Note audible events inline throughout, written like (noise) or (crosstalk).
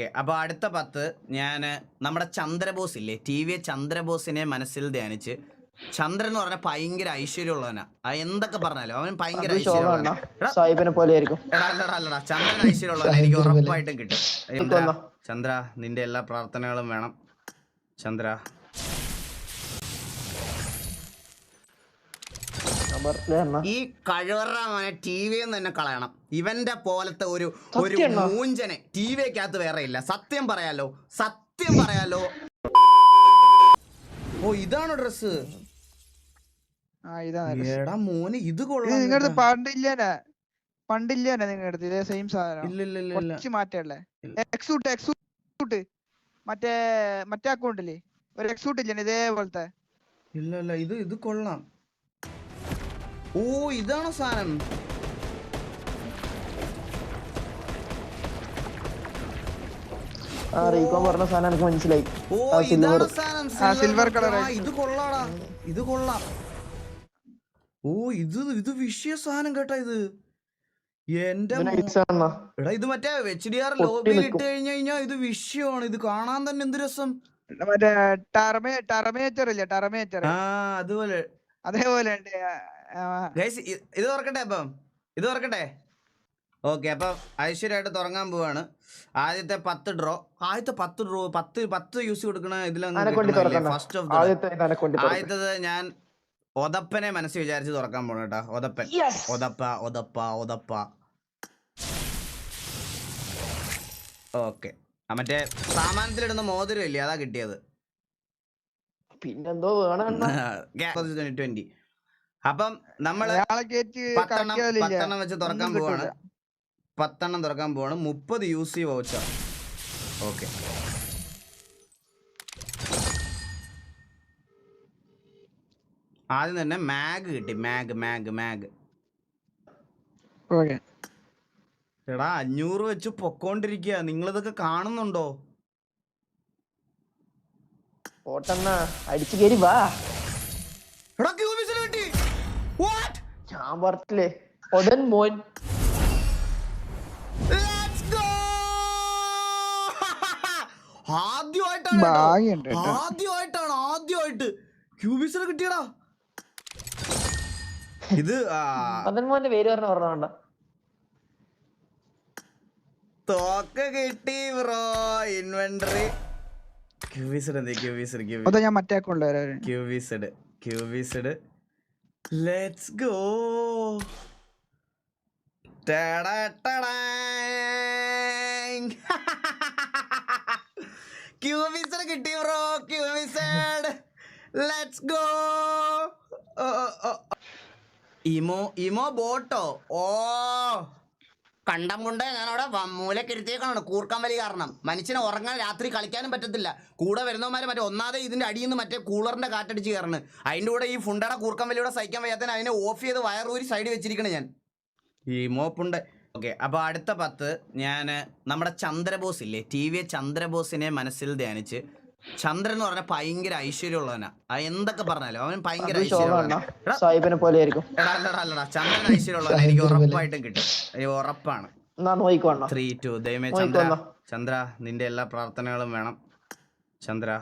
Okay അപ്പോൾ അടുത്ത പത്ത് ഞാൻ നമ്മുടെ ചന്ദ്രബോസ് ഇല്ലേ ടി വി ചന്ദ്രബോസിനെ മനസ്സിൽ ധ്യാനിച്ച്. ചന്ദ്രൻ എന്ന് പറഞ്ഞാൽ ഭയങ്കര ഐശ്വര്യമുള്ളവനാ. എന്തൊക്കെ പറഞ്ഞാലും അവൻ ഭയങ്കര ഐശ്വര്യമുള്ളവനാ. ചന്ദ്രൻ ഐശ്വര്യമുള്ളവൻ എനിക്ക് ഉറപ്പായിട്ടും കിട്ടും. ചന്ദ്ര നിന്റെ എല്ലാ പ്രാർത്ഥനകളും വേണം. ചന്ദ്ര ബർത്ത്ഡേ അണ്ണ ഈ കഴിവറ മോനെ ടി വി തന്നെ കളയണം. ഇവന്റെ പോലത്തെ ഒരു ഒരു മൂഞ്ചനെ ടി വിക്കകത്ത് വേറെ ഇല്ല. സത്യം പറയാലോ. സത്യം പറയാലോ. ഓ ഇതാണോ ഡ്രസ് ആ ഇതാണ് എടാ മോനെ ഇത് കൊള്ളാം. പണ്ടില്ലേനാ പണ്ടില്ലേനാ നിങ്ങളുടെ അടുത്ത്. ഇതേ സെയിം സാധനം. ഇല്ല ഇല്ല ഇല്ല ഇല്ല. കുറച്ച് മാറ്റല്ലേ ഇല്ല. എക്സൂട്ട് എക്സൂട്ട് മറ്റേ മറ്റേ അക്കൗണ്ട് ഇല്ലേ? ഒരു എക്സൂട്ട് ഇല്ലേ ഇതേപോലത്തെ? ഇല്ല ഇല്ല ഇത് ഇത് കൊള്ളാം. ഓ ഇതാണ് സാധനം? ആ റീകോൺ പറഞ്ഞ സാധനം എനിക്ക് മനസ്സിലായി. ഓ ആ, ഇതാണ് silver. സാധനം? ആ, silver silver colour. colour ആ, ഇത് കൊള്ളാടാ. ഇത് കൊള്ളാം. ഓ ഇത് ഇത് വിഷയ സാധനം കേട്ടാ ഇത്. എന്റെ ഇതിന് മോ- ഐസ് അണ്ണ എടാ ഇത് മറ്റേ എച്ച് ഡി ആർ പൊട്ടി ലോബിയിൽ ഇട്ട് നിൽക്കും. കഴിഞ്ഞു കഴിഞ്ഞാൽ ഇത് വിഷയമാണ്. ഇത് കാണാൻ തന്നെ എന്ത് രസം? മറ്റേ ടർമേ ടർമേച്ചർ ഇല്ലേ? ടർമേച്ചർ. ആ അതുപോലെ. അതേപോലെ ഉണ്ട്. ഇത് തുറക്കട്ടെ അപ്പം? ഇത് തുറക്കട്ടെ? ഓക്കെ അപ്പം ഐശ്വര്യമായിട്ട് തുടങ്ങാൻ പോവാണ്. ആദ്യത്തെ പത്ത് ഡ്രോ ആദ്യത്തെ പത്ത് ഡ്രോ പത്ത് പത്ത് യൂസ് കൊടുക്കണ ഇതിലൊന്നും ഫസ്റ്റ് ഓഫ്. ആദ്യത്തത് ഞാൻ ഒതപ്പനെ മനസ്സിൽ വിചാരിച്ച് തുറക്കാൻ പോണ കേട്ടോ. ഒതപ്പൻ! ഒതപ്പ ഒതപ്പ ഒതപ്പ ഓക്കെ മറ്റേ സാമാനത്തിലിടുന്ന മോതിരം ഇല്ലേ? അതാ കിട്ടിയത്. പിന്നെന്തോ വേണം ട്വന്റി (laughs) അപ്പം നമ്മൾ പത്തെണ്ണം പത്തെണ്ണം വെച്ച് തുറക്കാൻ പോവാണ്. പത്തെണ്ണം തുറക്കാൻ പോവാണ്. മുപ്പത് യു സി വൗച്ചർ ഓക്കെ ആദ്യം തന്നെ മാഗ് കിട്ടി. മാഗ് മാഗ് മാഗ് ഓക്കെ എടാ അഞ്ഞൂറ് വെച്ച് പൊക്കോണ്ടിരിക്കുക നിങ്ങളിതൊക്കെ കാണുന്നുണ്ടോ? അടിച്ചു കയറി വാ. എടാ ഞാൻ പറഞ്ഞില്ലേ ഒടൻ മോൻ. ലെറ്റ്സ് (laughs) ഗോ ആദ്യമായിട്ടാണ് ആദ്യമായിട്ട്. ക്യൂബിസർ കിട്ടിയടാ. ഇത് മോന്റെ പേര് പറഞ്ഞ തോക്ക് കിട്ടി ബ്രോ. ഇൻവെന്ററി ക്യൂബിസഡ് എന്തേ ക്യൂബിസഡ് ക്യൂബിസഡ് ഞാൻ മറ്റേ അക്കൗണ്ട് ക്യൂബിസഡ് ക്യൂബിസിഡ് ക്യൂബിസിഡ് ലെറ്റ്സ് ഗോ ക്യൂബിസഡ് കിട്ടി ബ്രോ ക്യൂബിസഡ് ലെറ്റ്സ് ഗോ ഇമോ ഇമോ ബോട്ടോ ഓ കണ്ടം കൊണ്ട് ഞാൻ അവിടെ മൂലക്കിരുത്തിയേക്കാണ് കൂർക്കം വലി കാരണം. മനുഷ്യന് ഉറങ്ങാൻ രാത്രി കളിക്കാനും പറ്റത്തില്ല. കൂടെ വരുന്നവന്മാർ മറ്റേ ഒന്നാതെ ഇതിന്റെ അടിയിൽ നിന്ന് മറ്റേ കൂളറിന്റെ കാറ്റടിച്ച് കയറണ് അതിന്റെ കൂടെ ഈ ഫുണ്ടയുടെ കൂർക്കം വലിയുടെ സഹിക്കാൻ വയ്യാത്തതിന് അതിനെ ഓഫ് ചെയ്ത് വയറൂരി സൈഡ് വെച്ചിരിക്കണേ ഞാൻ. ഈ മോപ്പുണ്ട്. ഓക്കെ അപ്പോൾ അടുത്ത പത്ത് ഞാൻ നമ്മുടെ ചന്ദ്രബോസ് ഇല്ലേ? ടി വി ചന്ദ്രബോസിനെ മനസ്സിൽ ധ്യാനിച്ച് ചന്ദ്രൻ എന്ന് പറഞ്ഞ ഭയങ്കര ഐശ്വര്യമുള്ളവനാ. എന്തൊക്കെ പറഞ്ഞാലും അവൻ ഭയങ്കര ഐശ്വര്യമുള്ളവനാ. പോലെ ആയിരിക്കും. അല്ലടാ ചന്ദ്രൻ ഐശ്വര്യമുള്ളവൻ എനിക്ക് ഉറപ്പായിട്ടും കിട്ടും. ഉറപ്പാണ്. ത്രീ ടു ദൈവമേ ചന്ദ്ര ചന്ദ്ര നിന്റെ എല്ലാ പ്രാർത്ഥനകളും വേണം. ചന്ദ്ര.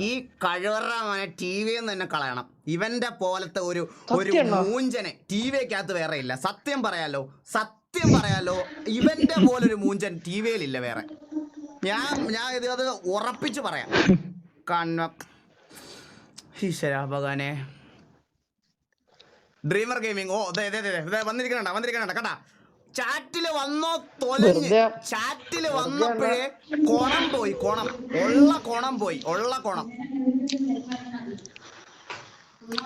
ഈ കഴിവറ മോനെ ടി വിന്ന് തന്നെ കളയണം. ഇവന്റെ പോലത്തെ ഒരു ഒരു മൂഞ്ചനെ ടി വിക്കകത്ത് വേറെ ഇല്ല. സത്യം പറയാലോ. സത്യം പറയാലോ ഇവന്റെ പോലൊരു മൂഞ്ചൻ ടി വിയിലില്ല വേറെ. ഞാൻ ഞാൻ ഇത് അത് ഉറപ്പിച്ച് പറയാം. കണ്ണ ഈശ്വര ഭഗവാനെ. ഡ്രീമർ ഗെയിമിംഗ് ഓ ദേ ദേ ദേ വന്നിരിക്കണ വന്നിരിക്കണ കണ്ടാ. ചാറ്റിൽ വന്നോ തൊലഞ്ഞ്. ചാറ്റിൽ വന്നപ്പോഴേ കോണം പോയി കോണം. ഉള്ള കോണം പോയി ഉള്ള കോണം.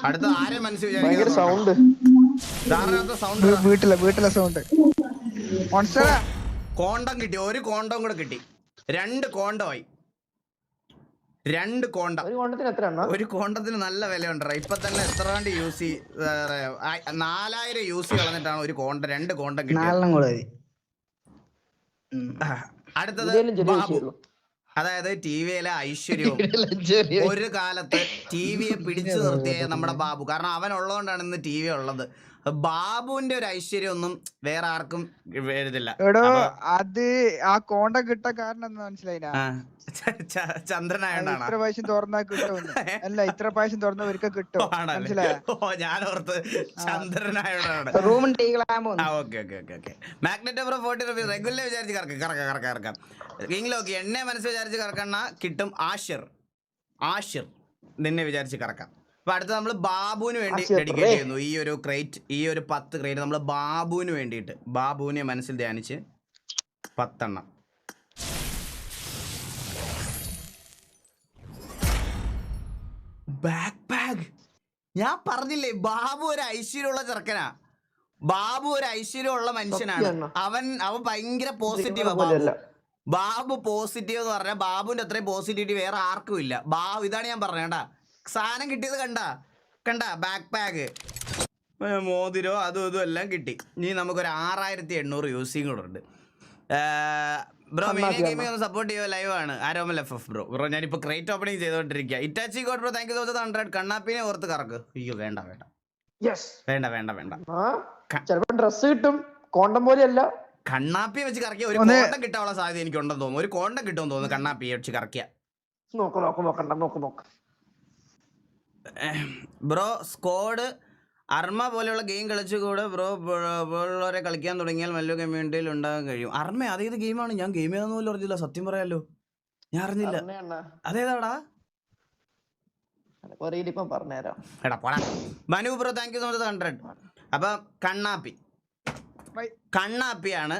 അടുത്ത ആരെ മനസ്സിൽ സൗണ്ട് വീട്ടിലെ വീട്ടിലെ സൗണ്ട് കോണ്ടം കിട്ടി. ഒരു കോണ്ടം കൂടെ കിട്ടി. രണ്ട് കോണ്ടമായി. രണ്ട് കോണ്ടം. ഒരു കൊണ്ടത്തിന് എത്ര അണ്ണ ഒരു കോണ്ടത്തിന് നല്ല വിലയുണ്ടോ ഇപ്പൊ തന്നെ എത്ര കണ്ട് യൂസ് നാലായിരം യൂസ് കളഞ്ഞിട്ടാണ് ഒരു കോണ്ട രണ്ട് കോണ്ടം കിട്ടിയത്. അടുത്തത് ബാബു. അതായത് ടി വിയിലെ ഐശ്വര്യവും ഒരു കാലത്ത് ടി വിയെ പിടിച്ചു നിർത്തിയ (laughs) നമ്മുടെ ബാബു. കാരണം അവൻ ഉള്ളതുകൊണ്ടാണ് ഇന്ന് ടി വി ഉള്ളത്. ബാബുവിന്റെ ഒരു ഐശ്വര്യം ഒന്നും വേറെ ആർക്കും വരുന്നില്ല. എടോ അത് ആ കോണ്ട കിട്ട കാരണം എന്ന് മനസ്സിലായില്ല ചന്ദ്രനായോണ്ടാണ് ഇത്ര പ്രാവശ്യം തുറന്നാ കിട്ടും അല്ല ഇത്ര പ്രാവശ്യം തുറന്ന ഒരിക്കൽ കിട്ടും. മനസ്സിലായ? ഞാൻ ഓർത്ത് ചന്ദ്രനായോണ്ടാണ് റൂം ടീകളാമോ ആ okay okay okay okay. Magnet forty rupees regular വിചാരിച്ച് കറക്കാം കറക്കാം കറക്കാം കറക്കാം. കിങ്ങിലോക്കി എന്നെ മനസ്സ് വിചാരിച്ച് കറക്കണ കിട്ടും ആഷിർ. ആഷിർ. നിന്നെ വിചാരിച്ച് കറക്കാം. അപ്പൊ അടുത്ത് നമ്മൾ ബാബുവിന് വേണ്ടി ഡെഡിക്കേറ്റ് ചെയ്യുന്നു. ഈ ഒരു ക്രേറ്റ് ഈ ഒരു പത്ത് ക്രേറ്റ് നമ്മൾ ബാബുവിന് വേണ്ടിയിട്ട്. ബാബുവിനെ മനസ്സിൽ ധ്യാനിച്ച് പത്തെണ്ണം. ബാക്ക് ബാഗ് ഞാൻ പറഞ്ഞില്ലേ ബാബു ഒരു ഐശ്വര്യമുള്ള ചെറുക്കനാ. ബാബു ഒരു ഐശ്വര്യമുള്ള മനുഷ്യനാണ്. അവൻ അവൻ ഭയങ്കര പോസിറ്റീവാ ബാബു. ബാബു പോസിറ്റീവ് എന്ന് പറഞ്ഞാൽ ബാബുവിന്റെ അത്രയും പോസിറ്റിവിറ്റി വേറെ ആർക്കും ഇല്ല ബാബു ഇതാണ് ഞാൻ പറഞ്ഞത് കണ്ടാ സാധനം കിട്ടിയത് കണ്ട? കണ്ട? ബാക്ക് പാക്ക് മോതിരോ അതും ഇതും എല്ലാം കിട്ടി. ഇനി നമുക്കൊരു ആറായിരത്തി എണ്ണൂറ് യൂസിങ് കൂടെ ഉണ്ട്. ബ്രോ മീഡിയ നന്നാക്കി ഗെയിമിംഗ് ഒന്ന് സപ്പോർട്ട് ചെയ്യുക ലൈവ് ആണ്. Aromal F F bro. Bro ഞാനിപ്പോൾ ക്രേറ്റ് ഓപ്പണിംഗ് ചെയ്തുകൊണ്ടിരിക്കുക Itachi god bro thank you thousand hundred കണ്ണാപ്പിനെ ഓർത്ത് കറക്ക്. അയ്യോ വേണ്ട വേണ്ട. യെസ് വേണ്ട വേണ്ട വേണ്ട. ചിലപ്പോ ഡ്രസ് കിട്ടും. കോണ്ടം പോലെയല്ല. കണ്ണാപ്പി വെച്ച് കറക്കിയ ഒരു കോണ്ടം കിട്ടാനുള്ള സാധ്യത എനിക്ക് ഉണ്ടെന്ന് തോന്നുന്നു. ഒരു കോണ്ടം കിട്ടുമെന്ന് തോന്നുന്നു കണ്ണാപ്പിയെ വെച്ച് കറക്കിയ. നോക്ക് നോക്ക് നോക്കണ്ട നോക്ക് നോക്ക്. ബ്രോ സ്ക്വാഡ് അർമ്മ പോലെയുള്ള ഗെയിം കളിച്ചുകൂടെ ബ്രോ പോലുള്ളവരെ കളിക്കാൻ തുടങ്ങിയാൽ നല്ല കമ്മ്യൂണിറ്റിയിൽ ഉണ്ടാകാൻ കഴിയും. അർമ്മ അതേത് ഗെയിമാണ് ഞാൻ ഗെയിം ഏതാന്ന് പോലും അറിഞ്ഞില്ല. സത്യം പറയാലോ. ഞാൻ അറിഞ്ഞില്ല. അതേതാടാ? Manu bro thank you so much hundred അപ്പൊ കണ്ണാപ്പി. ബൈ. കണ്ണാപ്പിയാണ്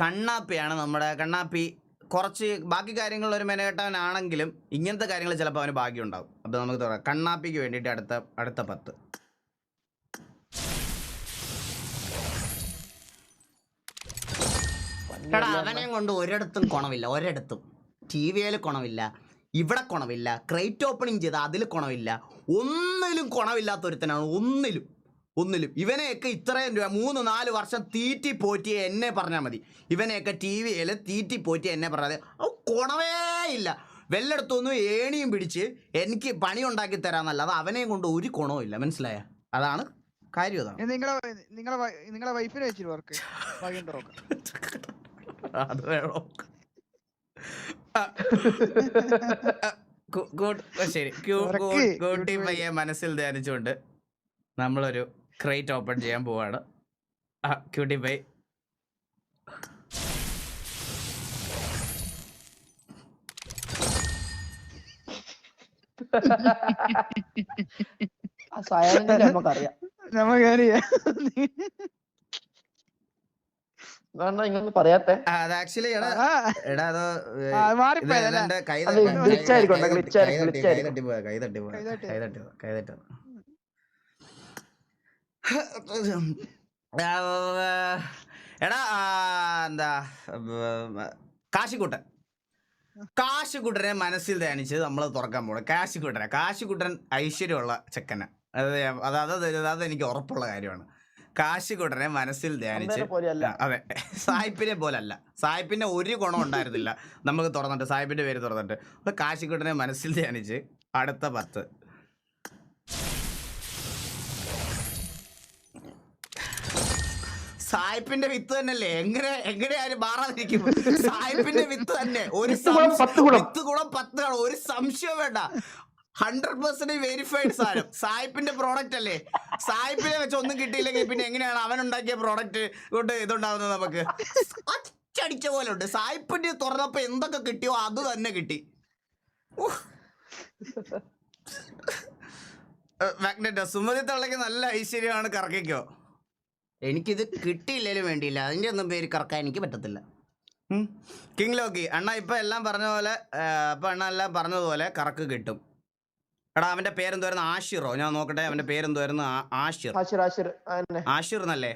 കണ്ണാപ്പിയാണ് നമ്മുടെ കണ്ണാപ്പി. കുറച്ച് ബാക്കി കാര്യങ്ങളിൽ ഒരു മെനകെട്ടവനാണെങ്കിലും ഇങ്ങനത്തെ കാര്യങ്ങൾ ചിലപ്പോൾ അവന് ഭാഗ്യം ഉണ്ടാവും അപ്പോൾ നമുക്ക് തുടങ്ങാം. കണ്ണാപ്പിക്ക് വേണ്ടിയിട്ട് അടുത്ത അടുത്ത പത്ത്. എടാ അവനെയും കൊണ്ട് ഒരിടത്തും കുണമില്ല ഒരിടത്തും. ടി വിയിൽ കുണമില്ല ഇവിടെ കുണമില്ല ക്രേറ്റ് ഓപ്പണിങ് ചെയ്ത അതിൽ കുണമില്ല ഒന്നിലും കുണമില്ലാത്ത ഒരുത്തനാണ് ഒന്നിലും. ഒന്നിലും. ഇവനെയൊക്കെ ഇത്രയും രൂപ മൂന്ന് നാല് വർഷം തീറ്റി പോറ്റി എന്നെ പറഞ്ഞാൽ മതി. ഇവനെയൊക്കെ ടി വിയിൽ തീറ്റി പോറ്റി എന്നെ പറഞ്ഞാൽ അത് കുണവേ ഇല്ല. വെല്ലെടുത്തൊന്നും ഏണിയും പിടിച്ച് എനിക്ക് പണി ഉണ്ടാക്കി തരാന്നല്ലാതെ അവനെയും കൊണ്ട് ഒരു കുണവും ഇല്ല. മനസ്സിലായ? അതാണ് കാര്യം അതാണ്. ഇത് നിങ്ങളെ നിങ്ങളെ വൈ- നിങ്ങളെ വൈഫിനെ വെച്ചിട്ട് വർക്ക് അത് വേണോ ശരി. ക്യൂ- ഉറക്ക്. കൂ- കൂട്ടി കൂട്ടി പയ്യെ മനസ്സിൽ ധ്യാനിച്ചുകൊണ്ട് നമ്മളൊരു ക്രേറ്റ് ഓപ്പൺ ചെയ്യാൻ പോവാണ്. ആ ക്യൂട്ടി (laughs) ബൈ നമുക്കറിയാം. നമുക്കറിയാം. കൈ തട്ടി- പോയ കൈ തട്ടി പോയ കൈ തട്ടി. പോയ, (laughs) എടാ എന്താ കാശിക്കൂട്ടൻ. കാശിക്കുട്ടനെ മനസ്സിൽ ധ്യാനിച്ച് നമ്മൾ തുറക്കാൻ പോകണം കാശിക്കുട്ടനെ കാശിക്കുട്ടൻ ഐശ്വര്യമുള്ള ചെക്കന. അത് ഞാൻ- അത് അത് അത് അത് എനിക്ക് ഉറപ്പുള്ള കാര്യമാണ്. കാശിക്കുട്ടനെ മനസ്സിൽ ധ്യാനിച്ച് അതെ. സായിപ്പിനെ പോലല്ല. സായിപ്പിന്റെ ഒരു ഗുണം ഉണ്ടായിരുന്നില്ല. നമുക്ക് തുറന്നിട്ട് സായിപ്പിന്റെ പേര് തുറന്നിട്ട്. അപ്പൊ കാശിക്കുട്ടനെ മനസ്സിൽ ധ്യാനിച്ച് അടുത്ത പത്ത് സായിപ്പിന്റെ വിത്ത് തന്നെയല്ലേ? എങ്ങനെ എങ്ങനെയായാലും മാറാതിരിക്കും? സായിപ്പിന്റെ വിത്ത് തന്നെ. ഒരു വിത്ത് ഗുണം പത്ത് ഗുണം. ഒരു സംശയം വേണ്ട. ഹൺഡ്രഡ് പെർസെന്റ് വെരിഫൈഡ് സാധനം. സായിപ്പിന്റെ പ്രോഡക്റ്റ് അല്ലേ? സായിപ്പിനെ വെച്ച് ഒന്നും കിട്ടിയില്ലെങ്കിൽ പിന്നെ എങ്ങനെയാണ് അവൻ ഉണ്ടാക്കിയ പ്രോഡക്റ്റ് കൊണ്ട് ഇതുണ്ടാവുന്നത് നമുക്ക്? അച്ചടിച്ച പോലെ ഉണ്ട്. സായിപ്പിന്റെ തുറന്നപ്പോ എന്തൊക്കെ കിട്ടിയോ അത് തന്നെ കിട്ടി. മാഗ്നറ്റ് സുമതി തള്ളക്ക് നല്ല ഐശ്വര്യമാണ് കറക്കിക്കോ. എനിക്കിത് കിട്ടിയില്ലേലും വേണ്ടിയില്ല. അതിന്റെ ഒന്നും പേര് കറക്കാൻ എനിക്ക് പറ്റത്തില്ല. കിങ് ലോക്കി അണ്ണ ഇപ്പം എല്ലാം പറഞ്ഞ പോലെ ഇപ്പം അപ്പൊ അണ്ണ എല്ലാം പറഞ്ഞതുപോലെ കറക്ക് കിട്ടും. എടാ അവന്റെ പേരെന്തുവായിരുന്നു? ആഷിറോ. ഞാൻ നോക്കട്ടെ അവന്റെ പേരെന്തുവായിരുന്നു? ആഷിർ. ആഷിർ എന്നല്ലേ?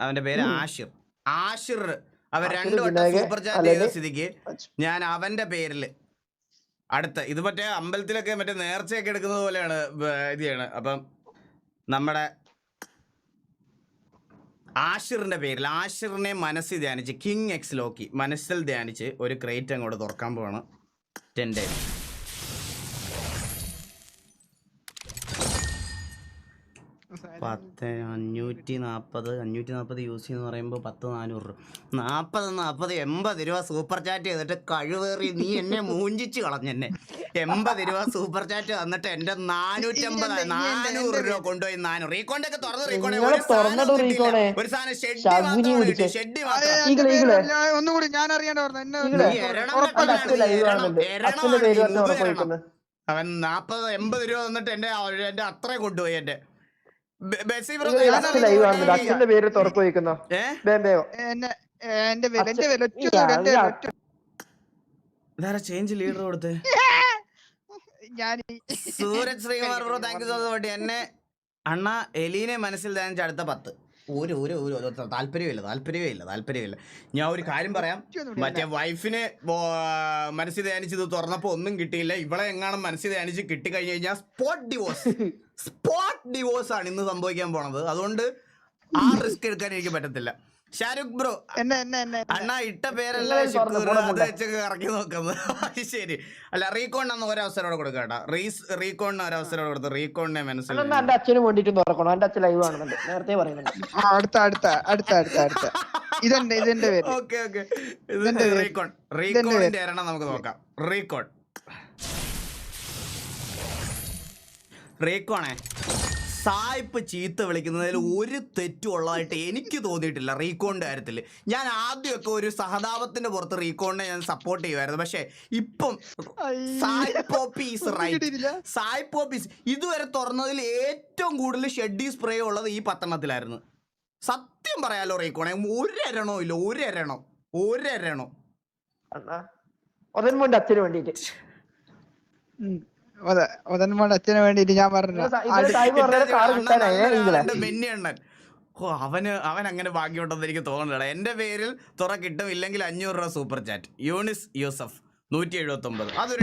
അവന്റെ പേര് ആഷിർ. ആഷിർ അവൻ രണ്ടു വട്ടം സൂപ്പർ ചാറ്റ് ചെയ്ത സ്ഥിതിക്ക് ഞാൻ അവന്റെ പേരിൽ അടുത്ത ഇത് മറ്റേ അമ്പലത്തിലൊക്കെ മറ്റേ നേർച്ചയൊക്കെ എടുക്കുന്നത് പോലെയാണ് ഇത് ചെയ്യണത് അപ്പം നമ്മുടെ ആഷിറിന്റെ പേരിൽ ആഷിറിനെ മനസ്സിൽ ധ്യാനിച്ച് കിങ് എക്സ് ലോക്കി മനസ്സിൽ ധ്യാനിച്ച് ഒരു ക്രേറ്റ് അങ്ങോട്ട് തുറക്കാൻ പോവാണ് ടെന്റെ പത്ത് അഞ്ഞൂറ്റി നാൽപ്പത് അഞ്ഞൂറ്റി നാൽപ്പത് യൂസ് ചെയ്യുന്ന പറയുമ്പോൾ പത്ത് നാനൂറ് രൂപ. നാൽപ്പത് നാൽപ്പത് എൺപത് രൂപ സൂപ്പർ ചാറ്റ് ചെയ്തിട്ട് കഴിവേറി നീ എന്നെ മൂഞ്ചിച്ച് കളഞ്ഞെന്നെ. എൺപത് രൂപ സൂപ്പർ ചാറ്റ് വന്നിട്ട് എന്റെ നാനൂറ്റമ്പത് നാനൂറ് രൂപ കൊണ്ടുപോയി നാനൂറ്. റീകോണ്ട് ഒക്കെ തുറന്ന് റീകോണ്ട് ഒരു സാധനം റീകോണേ. ഒരു സാധനം ഷെഡ് ഷെഡ് മാത്രം. ഞാൻ ഒന്നുകൂടി അറിയാണ്ട് പറഞ്ഞു അവൻ നാപ്പത് എൺപത് രൂപ തന്നിട്ട് എന്റെ എന്റെ അത്രേ കൊണ്ടുപോയി എന്റെ. അച്ഛന്റെ പേര് തുറപ്പ് വയ്ക്കുന്ന എന്റെ ചേഞ്ച് ലീഡർ കൊടുത്ത്? Suraj (laughs) Sreekumar bro thank you so much എന്നെ അണ്ണ എലീനെ മനസ്സിൽ ധ്യാനിച്ച അടുത്ത പത്ത്. ഒരു ഒരു ഒരു താല്പര്യമില്ല താല്പര്യമില്ല താല്പര്യമില്ല ഞാൻ ഒരു കാര്യം പറയാം. മറ്റേ വൈഫിന് മനസ്സിൽ ധ്യാനിച്ച് ഇത് തുറന്നപ്പോ ഒന്നും കിട്ടിയില്ല. ഇവളെ എങ്ങാനും മനസ്സിൽ ധ്യാനിച്ച് കിട്ടിക്കഴിഞ്ഞു കഴിഞ്ഞാൽ സ്പോട്ട് ഡിവോഴ്സ് സ്പോട്ട് (laughs) ഡിവോഴ്സ് ആണ് ഇന്ന് സംഭവിക്കാൻ പോണത്. അതുകൊണ്ട് ആ റിസ്ക് എടുക്കാൻ എനിക്ക് പറ്റത്തില്ല. ഷാരൂഖ് ബ്രോ എന്നെ എന്നെ എന്നെ അണ്ണാ ഇട്ട പേരല്ല അത് വെച്ചൊക്കെ കറക്കി നോക്കുന്നത് ശരി. അല്ല റീകോണിന് ഒരവസരം കൊടുക്കട്ടാ കേട്ടോ. റീസ് റീകോണിന് ഒരവസരം കൊടുത്ത് റീകോണിനെ മനസ്സിലായി എന്റെ അച്ഛന് വേണ്ടിട്ട് തുറക്കണം എന്റെ അച്ഛൻ ലൈവ് ആണെന്നുണ്ട് നേരത്തെ പറയുന്നുണ്ട്. ആ, അടുത്ത അടുത്ത അടുത്ത അടുത്ത അടുത്ത. ഇതെന്റെ ഇതെന്റെ പേര്. Okay okay. ഇതെന്റെ. റീകോൺ. റീകോണിന്റെ എരണം നമുക്ക് നോക്കാം. റീകോൺ. റീകോണേ. സായിപ്പ് ചീത്ത വിളിക്കുന്നതിൽ ഒരു തെറ്റും ഉള്ളതായിട്ട് എനിക്ക് തോന്നിയിട്ടില്ല റീകോണിന്റെ കാര്യത്തിൽ ഞാൻ ആദ്യമൊക്കെ ഒരു സഹതാപത്തിന്റെ പുറത്ത് റീകോണിനെ ഞാൻ സപ്പോർട്ട് ചെയ്യുമായിരുന്നു. പക്ഷേ ഇപ്പം സായ് പോപ്പി ഈസ് റൈറ്റ് സായിപ്പോപ്പീസ് സായ് പോപ്പീസ് ഇതുവരെ തുറന്നതിൽ ഏറ്റവും കൂടുതൽ ഷെഡി സ്പ്രേ ഉള്ളത് ഈ പത്തെണ്ണത്തിലായിരുന്നു സത്യം പറയാലോ റീകോണെ ഒരെണ്ണോ ഇല്ല ഒരെണ്ണോ ഒരെണ്ണോ അതിന് വേണ്ടി അച്ഛന് വേണ്ടിട്ട് ഒതന്മാട് അച്ഛന് വേണ്ടിട്ട് ഞാൻ പറഞ്ഞു അണ്ണൻ ഓ അവന് അവൻ അങ്ങനെ ഭാഗ്യമുണ്ടെന്ന് എനിക്ക് തോന്നുന്നില്ല എന്റെ പേരിൽ തുറ കിട്ടും ഇല്ലെങ്കിൽ അഞ്ഞൂറ് രൂപ സൂപ്പർ ചാറ്റ് യൂണിസ് യൂസഫ് നൂറ്റി എഴുപത്തി ഒമ്പത് അതൊരു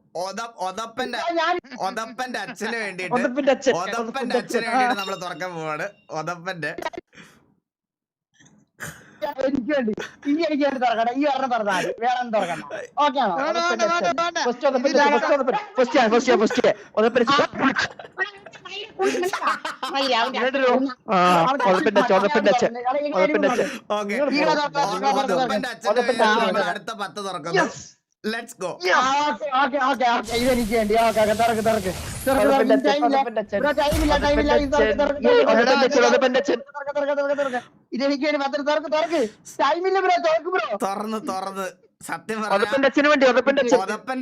ഈ ഒതപ്പന്റെ ഒതപ്പന്റെ അച്ഛന് വേണ്ടിട്ട് ഒതപ്പന്റെ അച്ഛന് വേണ്ടി നമ്മൾ തുറക്കാൻ പോവാണ്. ഒതപ്പന്റെ എനിക്ക് വേണ്ടി. ഇനി എനിക്ക് വേണ്ടി തുറക്കണം ഈ ഒരെണ്ണം തുറന്നാൽ വേറെ തുറക്കണം ഓക്കെ. ആണോ അടുത്ത പത്ത് തുറക്കുന്നു. Let's go okay okay okay ഇതെനിക്ക് വേണ്ടി. ഓക്കെ ഓക്കെ തുറക്ക് തുറക്ക്. ടൈമില്ല. ബ്രോ ടൈമില്ല ടൈമില്ല. ഇത് തുറക്ക് ബ്രോ തുറന്ന് തുറന്ന്. സത്യം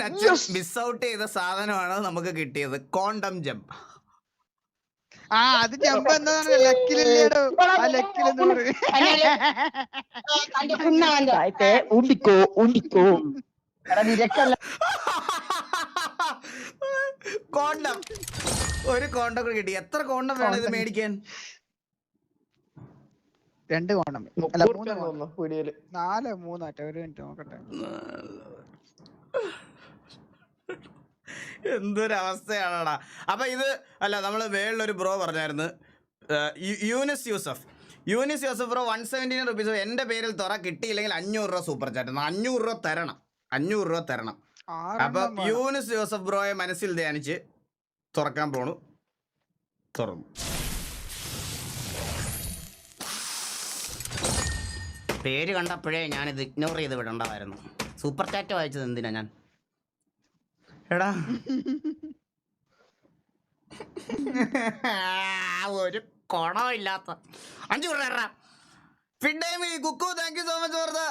അച്ഛൻ മിസ് ഔട്ട് ചെയ്ത സാധനമാണ് നമുക്ക് കിട്ടിയത്. കോണ്ടം ജംപ് ആ അത് ജമ്പ് എന്താണ് ലക്കിലില്ലേടോ ആ ലക്കിലെന്ന് ഉണ്ടിക്കോ ഉണ്ടിക്കോ നിരക്കല്ല കോണ്ടം. ഒരു കോണ്ടം കൂടി കിട്ടി. എത്ര കോണ്ടം വേണം ഇത് മേടിക്കാൻ? രണ്ട് കോണ്ടം. അല്ല മൂന്ന് റുപ്യ കോണം തോന്നുന്നു വീഡിയോയിൽ നാല് മൂന്നാട്ടെ ഒരു മിനിറ്റ് നോക്കട്ടെ. എന്തൊരവസ്ഥയാണടാ. അപ്പൊ ഇത് അല്ല നമ്മൾ വേളിലൊരു ബ്രോ പറഞ്ഞായിരുന്നു. Yunis Yusuf. Yunis Yusuf bro one seventeen rupees എന്റെ പേരിൽ തുറ കിട്ടിയില്ലെങ്കിൽ അഞ്ഞൂറ് രൂപ സൂപ്പർ ചാറ്റ് അഞ്ഞൂറ് രൂപ തരണം. അഞ്ഞൂറ് രൂപ തരണം. അപ്പൊ. യൂനിസ് ജോസഫ് ബ്രോയെ മനസ്സിൽ ധ്യാനിച്ച് തുറക്കാൻ പോണു. തുറന്നു. പേര് കണ്ടപ്പോഴേ ഞാനിത് ഇഗ്നോർ ചെയ്ത് വിടണ്ടായിരുന്നു സൂപ്പർ ചാറ്റ് വായിച്ചത് എന്തിനാ ഞാൻ? എടാ. (laughs) ഒരു കൊണമില്ലാത്ത അഞ്ചു പേരാ ഫിഡേമി Kukku thank you so much for the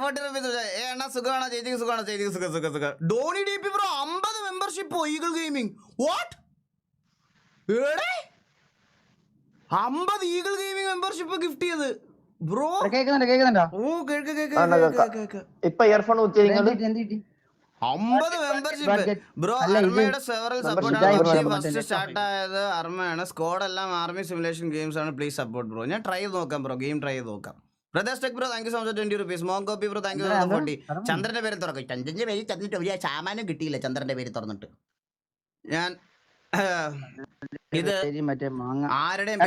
forty rupees ഏ അണ്ണാ സുഖമാണോ? ചേച്ചിക്ക് സുഖമാണോ? ചേച്ചിക്ക് സുഖം സുഖം സുഖം. ഡോണി ഡി പി ബ്രോ അമ്പത് മെമ്പർഷിപ്പ് ഈഗിൾ ഗെയിമിംഗ് വാട്ട് ഏടേ അമ്പത് ഈഗിൾ ഗെയിമിംഗ് മെമ്പർഷിപ്പ് ഗിഫ്റ്റ് ചെയ്ത്. ബ്രോ കേക്കുന്നുണ്ടോ കേക്കുന്നുണ്ടോ? ഓ കേൾക്ക് കേൾക്ക് കേൾക്ക് കേൾക്കാം. ഇപ്പൊ ഇയർഫോൺ അമ്പത് മെമ്പർഷിപ്പ്. ബ്രോ അർമയുടെ സെവറൽ സപ്പോർട്ട് ഫസ്റ്റ് സ്റ്റാർട്ട് ആയത് അർമയാണ്. സ്കോഡ് എല്ലാം ആർമി സിമുലേഷൻ ഗെയിംസ് ആണ്. പ്ലീസ് സപ്പോർട്ട് ബ്രോ ഞാൻ ട്രൈ ചെയ്ത് നോക്കാം ബ്രോ ഗെയിം ട്രൈ ചെയ്ത് നോക്കാം. Brothers tech bro thank you so much twenty rupees മോൻ കോപ്പി ബ്രോ താങ്ക് യു എന്താ, എന്താ? ഫോർട്ടി പറഞ്ഞോ. ചന്ദ്രന്റെ പേര് തുറക്കും. ചന്ദ്രന്റെ പേര് തന്നിട്ട് ഒരു സാമാനം കിട്ടിയില്ല. ചന്ദ്രന്റെ പേര് തുറന്നിട്ട്. ഞാൻ ഇത് ആരുടെയും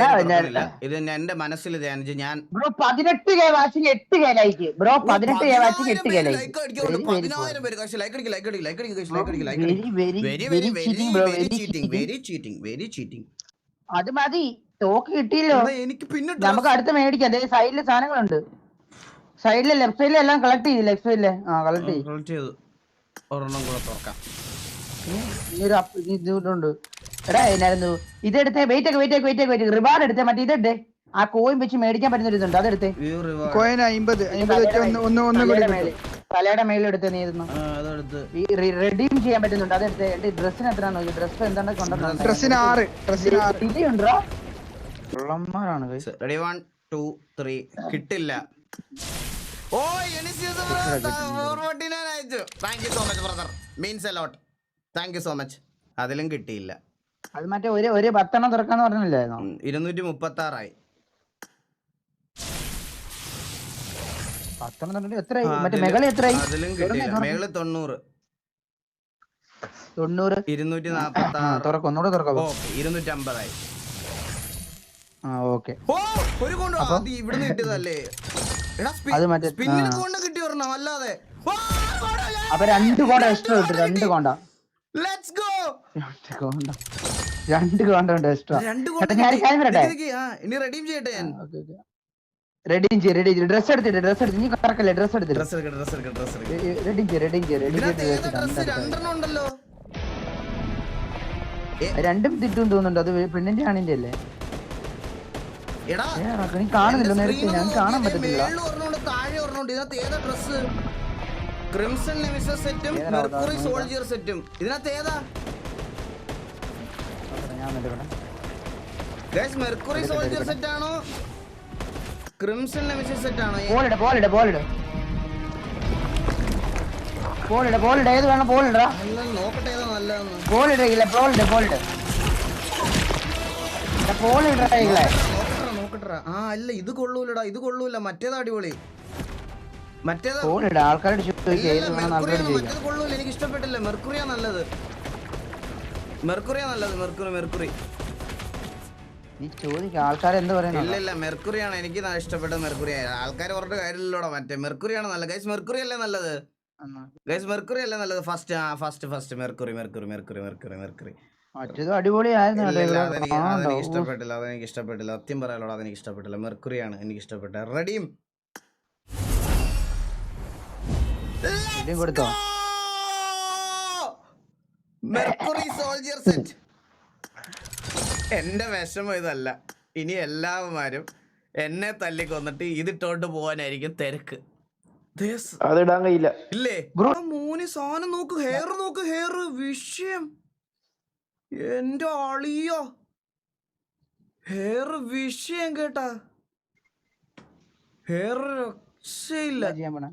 ഇത് എന്റെ മനസ്സിൽ ഞാൻ ബ്രോ പതിനെട്ട് കെ വാച്ചിങ് എട്ട് കെ ലൈക്ക് ബ്രോ പതിനെട്ട് കെ വാച്ചിങ് എട്ട് കെ ലൈക്ക് അത് മതി തോക്ക് കിട്ടിയില്ലോ. എനിക്ക് പിന്നെ നമുക്ക് അടുത്ത് മേടിക്കാം. അതേ സൈഡിൽ സാധനങ്ങളുണ്ട്. സൈഡിൽ ലെഫ്റ്റ് സൈഡിലെല്ലാം കളക്ട് ചെയ്തു ലെഫ്റ്റ് സൈഡിൽ ആ കളക്ട് ചെയ്തു കളക്ട് ചെയ്തു. ഒരെണ്ണം കൂടെ തുറക്കാം. ഇതുണ്ട്. എടാ എന്നായിരുന്നു? ഇതെടുത്തേ wait okay wait okay wait okay wait reward എടുത്തേ മറ്റേ ഇതെടുത്തേ. ആ കോയിൻ വെച്ച് മേടിക്കാൻ പറ്റുന്ന ഒരു ഇതുണ്ട്. അതെടുത്തേ. കോയിൻ അമ്പത് അമ്പത് വെച്ച് ഒന്ന് ഒന്ന് കൂടി തലയുടെ തലയുടെ എടുത്തേ നീ ഇരുന്നു അതെടുത്ത്. റെഡീം ചെയ്യാൻ പറ്റുന്നുണ്ട്. അതെടുത്തേ. എന്റെ ഡ്രസ്സിന് എത്ര നോക്കി ഡ്രസ് എന്താണ് കൊണ്ടുവന്നത് ഡ്രസ്സിന് ആറ്. ഡ്രസ്സിന് ആറ്. ഇതുണ്ടോ? കള്ളന്മാരാണ് guys. Ready one two three കിട്ടില്ല. ഓ അയച്ചു. Thank you so much brother means a lot thank you so much അതിലും കിട്ടിയില്ല. അത് മറ്റേ ഒരു ഒരു പത്തെണ്ണം തുറക്കാന്ന് പറഞ്ഞില്ലായിരുന്നോ? ഇരുന്നൂറ്റി മുപ്പത്തി ആറായി പത്തെണ്ണം തുറന്നിട്ട് എത്രയായി? മറ്റേ മെകളി എത്രയായി? അതിലും കിട്ടിയില്ല. മേളിൽ തൊണ്ണൂറ്. തൊണ്ണൂറ്? ഇരുന്നൂറ്റി നാപ്പത്തി ആ ആറ് തുറക്കും. ഒന്നുകൂടെ തുറക്കാം ഇരുന്നൂറ്റി അമ്പതായി ആ ഓക്കെ. ഓ ഒരു കൊണ്ട് അത് ഇവിടുന്ന് കിട്ടിയതല്ലേ? എടാ അത് മറ്റേ- സ്പിന്നിൽ ആ. കൊണ്ട് കിട്ടി ഒരെണ്ണം അല്ലാതെ. അപ്പൊ രണ്ട് കോണ്ട എക്സ്ട്രാ കിട്ടും രണ്ട് കോണ്ട രണ്ട് എക്സ്ട്രാ. ഇനി റെഡീം ചെയ്യട്ടെ ഞാൻ. ചെയ്യും റെഡി ചെയ്യും. ഡ്രസ് എടുത്തിട്ട് ഡ്രസ് എടുത്ത് നീ കറക്കല്ലേ ഡ്രസ് എടുത്തിട്ട് ഡ്രസ് എടുക്ക ഡ്രസ് എടുക്ക ഡ്രസ് എടുക്ക. റെഡിയും ചെയ്യ ചെയ്യ റെഡി രണ്ടെണ്ണം ഉണ്ടല്ലോ? രണ്ടും തിട്ടും തോന്നുന്നുണ്ട്. അത് പെണ്ണിന്റെ ആണിന്റെ അല്ലേ? നീ കാണുന്നില്ല. നേരത്തെ ഞാൻ കാണാൻ പറ്റത്തില്ല. ക്രിംസൺ സെറ്റും മെർക്കുറി സോൾജിയർ സെറ്റും ഇതിനകത്ത് ഏതാ. ഗൈസ് മെർക്കുറി സോൾജർ സെറ്റ് ആണോ? ക്രിംസൺ സെറ്റ് ആണോ? ഏത് വേണം നോക്കട്ടെ ഏതാ നല്ലതെന്ന്. ഇല്ല നോക്കട്ടെ ആ അല്ല ഇത് കൊള്ളൂലടാ ഇത് കൊള്ളൂല. മറ്റേതാ അടിപൊളി. മറ്റേതാ ബോളിട് ആൾക്കാരോട് ചോദിക്കുക ഏത് വേണം ആൾക്കാരോട് ചോദിക്കാം. മറ്റേത് കൊള്ളൂല. എനിക്ക് ഇഷ്ടപ്പെട്ടില്ല. മെർക്കുറിയാ നല്ലത്. മെർക്കുറിയാ നല്ലത് മെർക്കുറി മെർക്കുറി. നീ ആൾക്കാർ എന്ത് പറയുന്നു? ഇല്ല മെർക്കുറിയാണ്. എനിക്ക് ഇഷ്ടപ്പെട്ട മെർക്കുറി ആൾക്കാർ പറഞ്ഞ കാര്യമില്ലല്ലോടാ. മറ്റേ മെർക്കുറിയാണ് നല്ലത്. ഗൈസ് മെർക്കുറി അല്ലേ നല്ലത് ഗൈസ് മെർക്കുറി അല്ലേ നല്ലത്? ഫസ്റ്റ് ആ first first. Mercury mercury mercury mercury mercury. മറ്റേത് അടിപൊളിയായിരുന്നു അതെനിക്ക് ഇഷ്ടപ്പെട്ടില്ല അതെനിക്ക് ഇഷ്ടപ്പെട്ടില്ല. സത്യം പറയാലോടാ അതെനിക്ക് ഇഷ്ടപ്പെട്ടില്ല. മെർക്കുറിയാണ് എനിക്ക് ഇഷ്ടപ്പെട്ട റെഡിയും കൊടുത്തോ? മെർക്കുറി സോൾജിയർ സെറ്റ് എന്റെ വിഷമം ഇതല്ല. ഇനി എല്ലാവരും എന്നെ തല്ലിക്കൊന്നിട്ട് ഇതിട്ടോണ്ട് പോവാനായിരിക്കും തിരക്ക്. അതിടാൻ കഴിയില്ല. ഇല്ലേ? മൂന്ന് സാധനം നോക്ക് ഹെയർ നോക്ക് ഹെയർ വിഷയം. എന്റെ അളിയോ. ഹെയർ വിഷയം കേട്ടാ. ഹെയർ രക്ഷയില്ല. എന്താ ചെയ്യാൻ പോണെ?